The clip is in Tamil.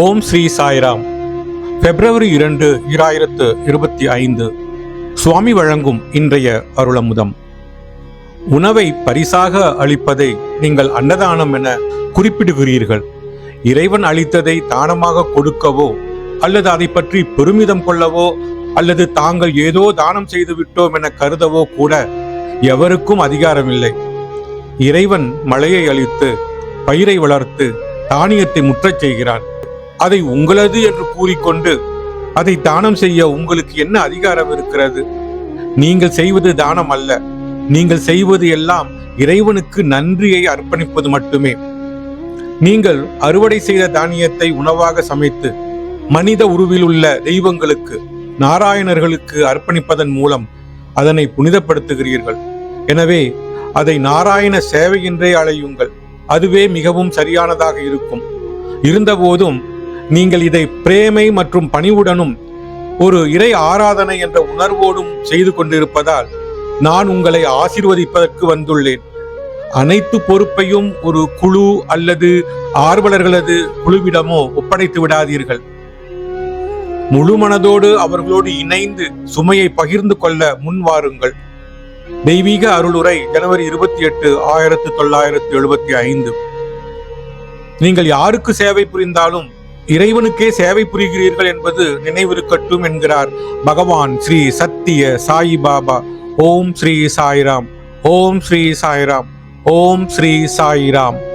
ஓம் ஸ்ரீ சாய்ராம். பிப்ரவரி இரண்டு இராயிரத்து இருபத்தி ஐந்து. சுவாமி வழங்கும் இன்றைய அருளமுதம். உணவை பரிசாக அளிப்பதை நீங்கள் அன்னதானம் என குறிப்பிடுகிறீர்கள். இறைவன் அளித்ததை தானமாக கொடுக்கவோ அல்லது அதை பற்றி பெருமிதம் கொள்ளவோ அல்லது தாங்கள் ஏதோ தானம் செய்து விட்டோம் என கருதவோ கூட எவருக்கும் அதிகாரமில்லை. இறைவன் மழையை அளித்து பயிரை வளர்த்து தானியத்தை முற்றச் செய்கிறான். அதை உங்களது என்று கூறிக்கொண்டு அதை தானம் செய்ய உங்களுக்கு என்ன அதிகாரம் இருக்கிறது? நீங்கள் செய்வது தானம் அல்ல. நீங்கள் செய்வது எல்லாம் இறைவனுக்கு நன்றியை அர்ப்பணிப்பது மட்டுமே. நீங்கள் அறுவடை செய்த தானியத்தை உணவாக சமைத்து மனித உருவில் உள்ள தெய்வங்களுக்கு நாராயணர்களுக்கு அர்ப்பணிப்பதன் மூலம் அதனை புனிதப்படுத்துகிறீர்கள். எனவே அதை நாராயண சேவை என்றே அழையுங்கள். அதுவே மிகவும் சரியானதாக இருக்கும். இருந்தபோதும் நீங்கள் இதை பிரேமை மற்றும் பணிவுடனும் ஒரு இறை ஆராதனை என்ற உணர்வோடும் செய்து கொண்டிருப்பதால் நான் உங்களை ஆசிர்வதிப்பதற்கு வந்துள்ளேன். அனைத்து பொறுப்பையும் ஒரு குழு அல்லது ஆர்வலர்களது குழுவிடமோ ஒப்படைத்து விடாதீர்கள். முழு மனதோடு அவர்களோடு இணைந்து சுமையை பகிர்ந்து கொள்ள முன்வாருங்கள் தெய்வீக அருளுரை ஜனவரி இருபத்தி எட்டு ஆயிரத்து தொள்ளாயிரத்து எழுபத்தி ஐந்து. நீங்கள் யாருக்கு சேவை புரிந்தாலும் இறைவனுக்கே சேவை புரிகிறீர்கள் என்பது நினைவிருக்கட்டும் என்கிறார் பகவான் ஸ்ரீ சத்திய சாயி பாபா. ஓம் ஸ்ரீ சாய்ராம். ஓம் ஸ்ரீ சாய்ராம். ஓம் ஸ்ரீ சாய்ராம்.